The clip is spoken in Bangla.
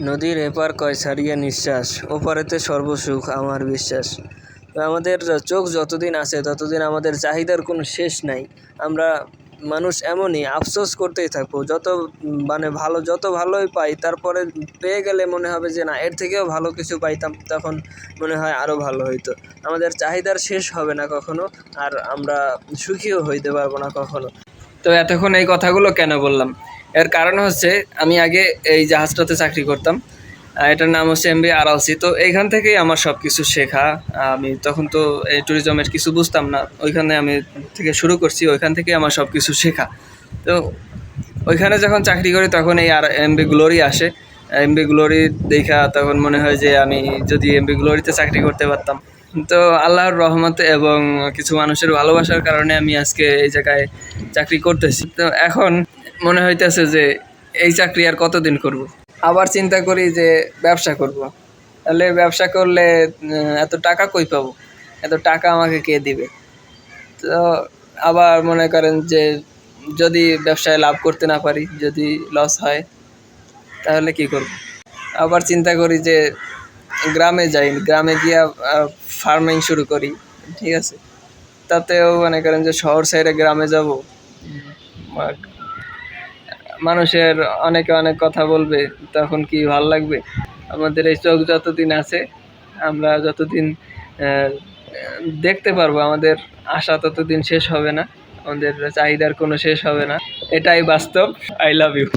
নদীর এপার কয় ছাড়িয়া নিঃশ্বাস, ওপারেতে সর্বসুখ আমার বিশ্বাস। আমাদের চোখ যতদিন আছে, ততদিন আমাদের চাহিদার কোনো শেষ নাই। আমরা মানুষ এমনই, আফসোস করতেই থাকব। যত মানে ভালো, যত ভালোই পাই, তারপরে পেয়ে গেলে মনে হবে যে, না, এর থেকেও ভালো কিছু পাইতাম, তখন মনে হয় আরও ভালো হইতো। আমাদের চাহিদার শেষ হবে না কখনো, আর আমরা সুখীও হইতে পারব না কখনো। তো এতক্ষণ এই কথাগুলো কেন বললাম? এর কারণ হচ্ছে আমি আগে এই জাহাজটাতে চাকরি করতাম। এটার নাম হচ্ছে এমবি আরআলসি তো এইখান থেকেই আমার সব কিছু শেখা। আমি তখন তো এই ট্যুরিজমের কিছু বুঝতাম না। ওইখানে আমি থেকে শুরু করছি, ওইখান থেকেই আমার সব কিছু শেখা। তো ওইখানে যখন চাকরি করি, তখন এই আর এম বি গ্লোরি আসে। এম বি গ্লোরি দেখা, তখন মনে হয় যে আমি যদি এম বি গ্লোরিতে চাকরি করতে পারতাম। তো আল্লাহর রহমতে এবং কিছু মানুষের ভালোবাসার কারণে আমি আজকে এই জায়গায় চাকরি করতেছি। তো এখন মনে হইতেছে যে এই চাকরি আর কতদিন করব। আবার চিন্তা করি যে ব্যবসা করব। তাহলে ব্যবসা করলে এত টাকা কই পাবো? এত টাকা আমাকে কে দিবে? তো আবার মনে করেন যে যদি ব্যবসায় লাভ করতে না পারি যদি লস হয় তাহলে কি করব? আবার চিন্তা করি যে গ্রামে যাই গ্রামে গিয়া ফার্মিং শুরু করি ঠিক আছে? তাতেও মনে করেন যে শহর সাইডে গ্রামে যাব। মানুষের অনেকে অনেক কথা বলবে, তখন কি ভালো লাগবে? আমাদের এই চোখ যতদিন আছে, আমরা যতদিন দেখতে পারব, আমাদের আশা ততদিন শেষ হবে না, আমাদের চাহিদার কোনো শেষ হবে না। এটাই বাস্তব। I love you